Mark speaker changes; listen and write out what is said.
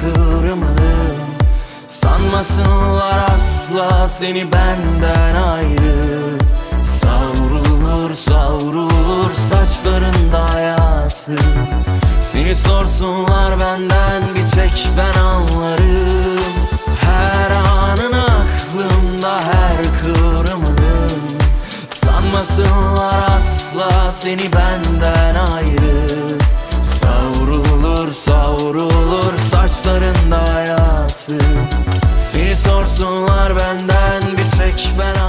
Speaker 1: kıvrımım Sanmasınlar asla seni benden ayrı. Savrulur savrulur saçlarında hayatı. Seni sorsunlar benden bir tek ben anlarım. Her anın aklımda her kıvrımım Sanmasınlar asla seni benden ayrı. Korksunlar benden bir tek ben